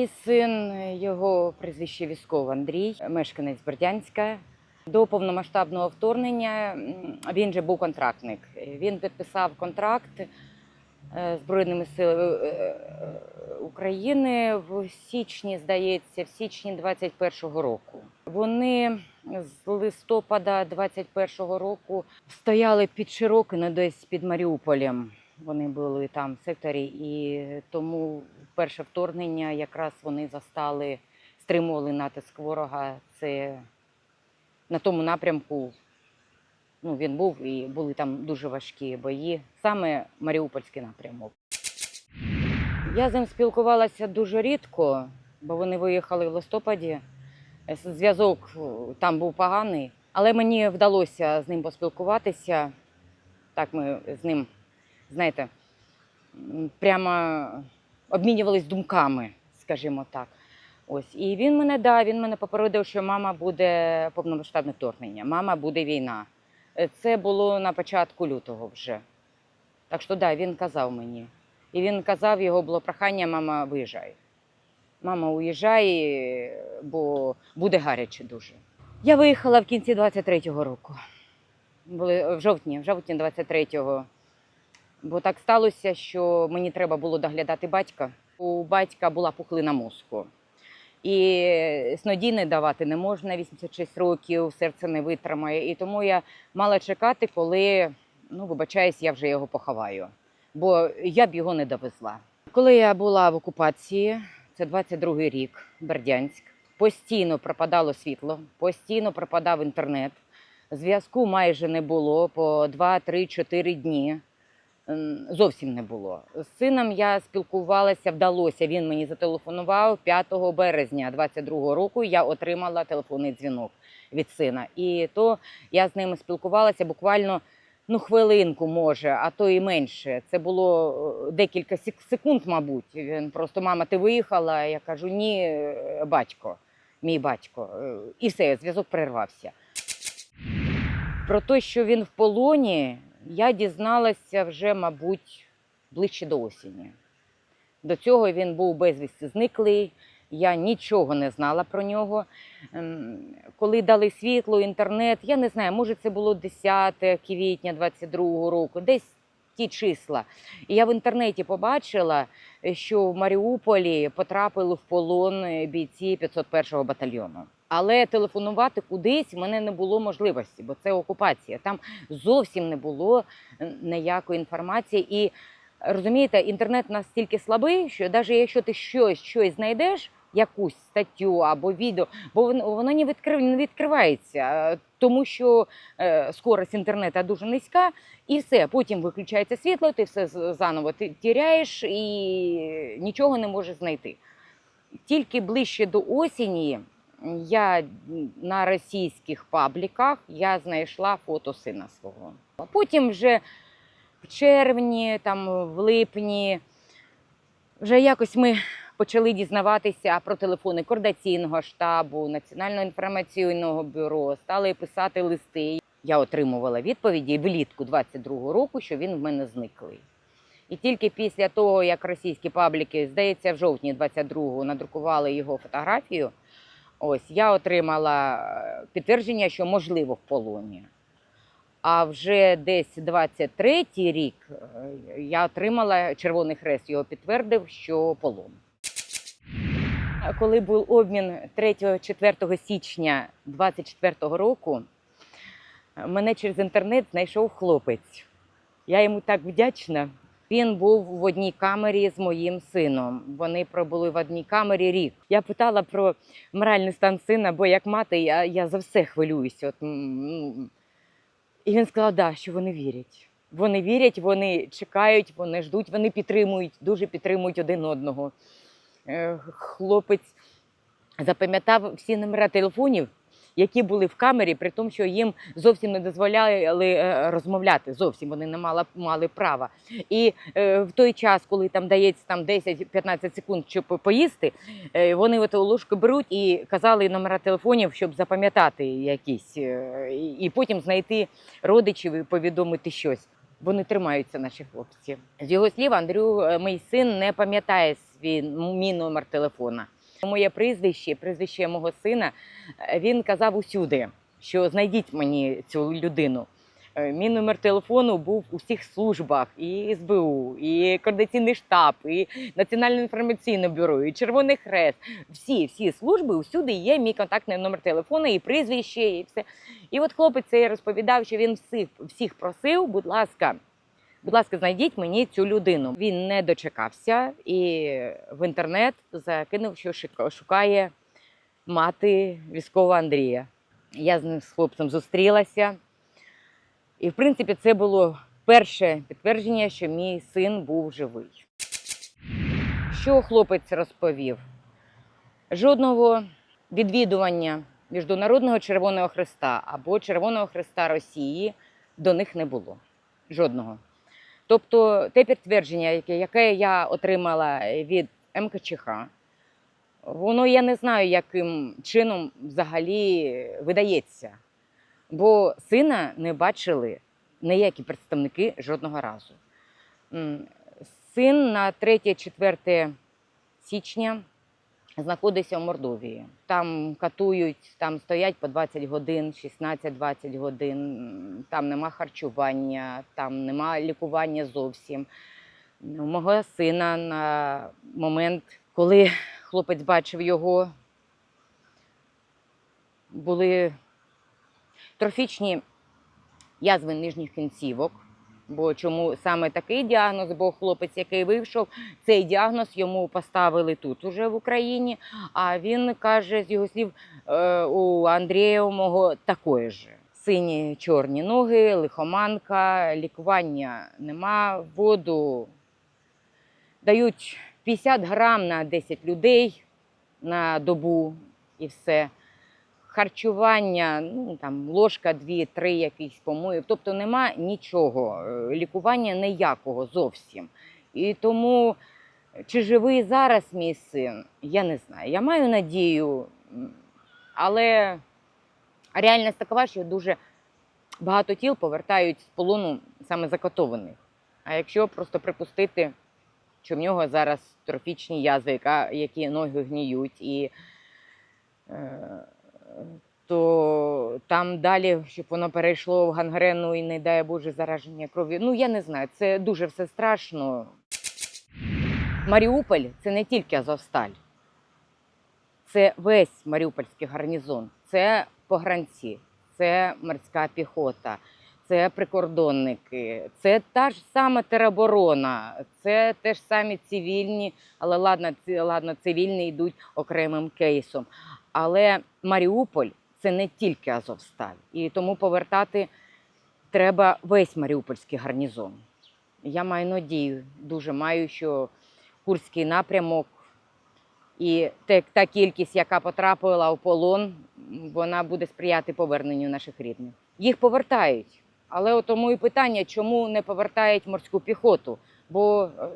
Мій син, його прізвище Вісков Андрій, мешканець Бердянська. До повномасштабного вторгнення він же був контрактник. Він підписав контракт е, Збройними силами е, е, України в січні, здається, в січні 21-го року. Вони з листопада 21-го року стояли під Широкино, десь під Маріуполем. Вони були там в секторі, і тому перше вторгнення якраз вони застали, стримували натиск ворога. Це на тому напрямку. Ну, він був і були там дуже важкі бої, саме Маріупольський напрямок. Я з ним спілкувалася дуже рідко, бо вони виїхали в листопаді. Зв'язок е, там був поганий, але мені вдалося з ним поспілкуватися. Так ми з ним, знаєте, прямо обмінювались думками, скажімо так. Ось і він мене да, він мене попередив, що мама буде повномасштабне вторгнення, мама буде війна. Е, Це було на початку лютого вже. Так що да, він казав мені. І він казав, його було прохання, мама, виїжджай. Мама, уїжджай, бо буде гаряче дуже. Я виїхала в кінці 23-го року. Були в жовтні, в жовтні 23-го. Бо так сталося, що мені треба було доглядати батька. У батька була пухлина мозку. І снодійне давати не можна 86 років, серце не витримає. І тому я мала чекати, коли, ну, вибачаюсь, я вже його поховаю. Бо я б його не довезла. Коли я була в окупації, це 22-й рік, Бердянськ, постійно пропадало світло, постійно пропадав інтернет. Зв'язку майже не було по 2, 3, 4 дні. Зовсім не було. З сином я спілкувалася, вдалося. Він мені зателефонував 5 березня 22 року. Я отримала телефонний дзвінок від сина. І то я з ними спілкувалася буквально ну, хвилинку, може, а то і менше. Це було е, декілька сек- секунд, мабуть. Він просто мама, ти виїхала? Я кажу, ні, е, батько, мій батько. Е, І все, зв'язок перервався. Про те, що він в полоні, я дізналася вже, мабуть, ближче до осені. До цього він був безвісти зниклий, я нічого не знала про нього. Ем, Коли дали світло, інтернет, я не знаю, може це було 10 квітня 22-го року, десь ті числа. І я в інтернеті побачила, що в Маріуполі потрапили в полон е, бійці 501-го батальйону. Але телефонувати кудись в мене не було можливості, бо це окупація. Там зовсім не було е, ніякої інформації. І розумієте, інтернет настільки слабий, що навіть якщо ти щось, щось знайдеш, якусь статтю або відео, бо воно, не, відкрив, не відкривається, е, тому що е, скорость інтернету дуже низька, і все. Потім виключається світло, ти все заново ти тіряєш і нічого не можеш знайти. Тільки ближче до осені я на російських пабліках я знайшла фото сина свого. Потім вже в червні, там в липні, вже якось ми почали дізнаватися про телефони координаційного штабу, Національного інформаційного бюро, стали писати листи. Я отримувала відповіді влітку 22-го року, що він в мене зниклий. І тільки після того, як російські пабліки, здається, в жовтні 22-го надрукували його фотографію, ось я отримала е, підтвердження, що можливо в полоні. А вже десь 23-й рік е, я отримала Червоний Хрест, його підтвердив, що полон. Коли був обмін 3-4 січня 24-го року, мене через інтернет знайшов хлопець. Я йому так вдячна. Він був в одній камері з моїм сином. Вони пробули в одній камері рік. Я питала про моральний стан сина, бо як мати я, я за все хвилююся. От, і він сказав, да, що вони вірять. Вони вірять, вони чекають, вони ждуть, вони підтримують, дуже підтримують один одного. Е, Хлопець запам'ятав всі номера телефонів, які були в камері, при тому, що їм зовсім не дозволяли е, розмовляти. Зовсім вони не мали, мали права. І е, в той час, коли там дається там 10-15 секунд, щоб поїсти, е, вони от ложку беруть і казали номера телефонів, щоб запам'ятати якісь, е, і, потім знайти родичів і повідомити щось. Вони тримаються, наші хлопці. З його слів, Андрю, е, мій син не пам'ятає свій мій номер телефона. Моє прізвище, прізвище мого сина, е, він казав усюди, що знайдіть мені цю людину. Е, Мій номер телефону був у всіх службах, і СБУ, і координаційний штаб, і Національне інформаційне бюро, і Червоний Хрест. Всі, всі служби усюди є мій контактний номер телефону, і прізвище, і все. І от хлопець цей розповідав, що він всіх, всіх просив, будь ласка, будь ласка, знайдіть мені цю людину. Він не дочекався і в інтернет закинув, що шукає мати військового Андрія. Я з ним з хлопцем зустрілася. І, в принципі, це було перше підтвердження, що мій син був живий. Що хлопець розповів? Жодного відвідування Міжнародного Червоного Христа або Червоного Христа Росії до них не було. Жодного. Тобто, те підтвердження, яке, я отримала від МКЧХ, воно я не знаю, яким чином взагалі видається. Бо сина не бачили ніякі представники жодного разу. Син на 3-4 січня знаходиться в Мордовії. Там катують, там стоять по 20 годин, 16-20 годин, там нема харчування, там нема лікування зовсім. У мого сина на момент, коли хлопець бачив його, були трофічні язви нижніх кінцівок. Бо чому саме такий діагноз? Бо хлопець, який вийшов, цей діагноз йому поставили тут, уже в Україні. А він каже з його слів е, у Андрія мого такої ж. Сині чорні ноги, лихоманка, лікування нема, воду дають 50 грам на 10 людей на добу і все харчування, ну там ложка, дві, три якісь помоїв. Тобто нема нічого, е, лікування ніякого зовсім. І тому, чи живий зараз мій син, я не знаю. Я маю надію, але реальність така, що дуже багато тіл повертають з полону саме закатованих. А якщо просто припустити, що в нього зараз трофічні язви, які ноги гніють, і е, то там далі, щоб воно перейшло в гангрену і не дай Боже зараження крові. Ну я не знаю, це дуже все страшно. Маріуполь це не тільки Азовсталь, це весь Маріупольський гарнізон, це погранці, це морська піхота, це прикордонники, це та ж сама тероборона, це теж самі цивільні, але ладно, ладно, цивільні йдуть окремим кейсом. Але Маріуполь це не тільки Азовсталь. І тому повертати треба весь Маріупольський гарнізон. Я маю надію, дуже маю, що Курський напрямок і та кількість, яка потрапила в полон, вона буде сприяти поверненню наших рідних. Їх повертають. Але тому і питання, чому не повертають морську піхоту? Бо е,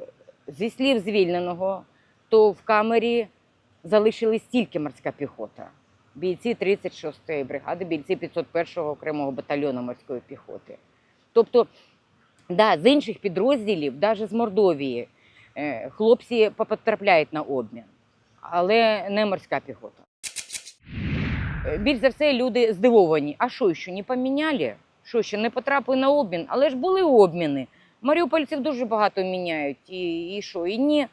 зі слів звільненого, то в камері залишилась тільки морська піхота. Бійці 36-ї бригади, бійці 501-го окремого батальйону морської піхоти. Тобто, да, з інших підрозділів, навіть з Мордовії, е, хлопці потрапляють на обмін, але не морська піхота. Е, Більш за все, люди здивовані. А що, що не поміняли? Що ще не потрапили на обмін? Але ж були обміни. Маріупольців дуже багато міняють. І, і? І ні.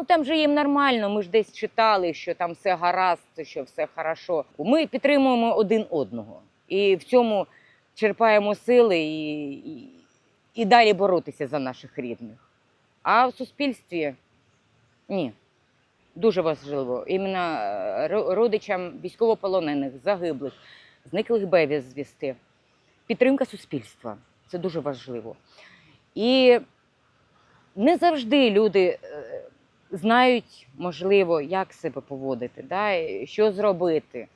Ну там же їм нормально. Ми ж десь читали, що там все гаразд, що все хорошо. Ми підтримуємо один одного і в цьому черпаємо сили і, і, і далі боротися за наших рідних. А в суспільстві ні. Дуже важливо. Іменно е, родичам військовополонених, загиблих, зниклих безвісти. Підтримка суспільства це дуже важливо. І не завжди люди знають, можливо, як себе поводити, да, що зробити.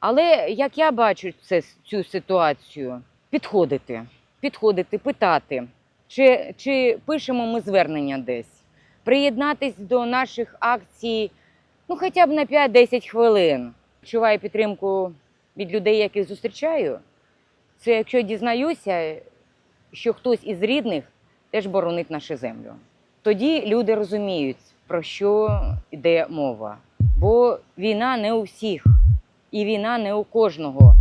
Але як я бачу це, цю ситуацію, підходити, підходити, питати, чи, чи пишемо ми звернення десь, приєднатись до наших акцій ну, хоча б на 5-10 хвилин. Відчуваю підтримку від людей, яких зустрічаю. Це якщо дізнаюся, що хтось із рідних теж боронить нашу землю. Тоді люди розуміють, про що йде мова. Бо війна не у всіх, і війна не у кожного.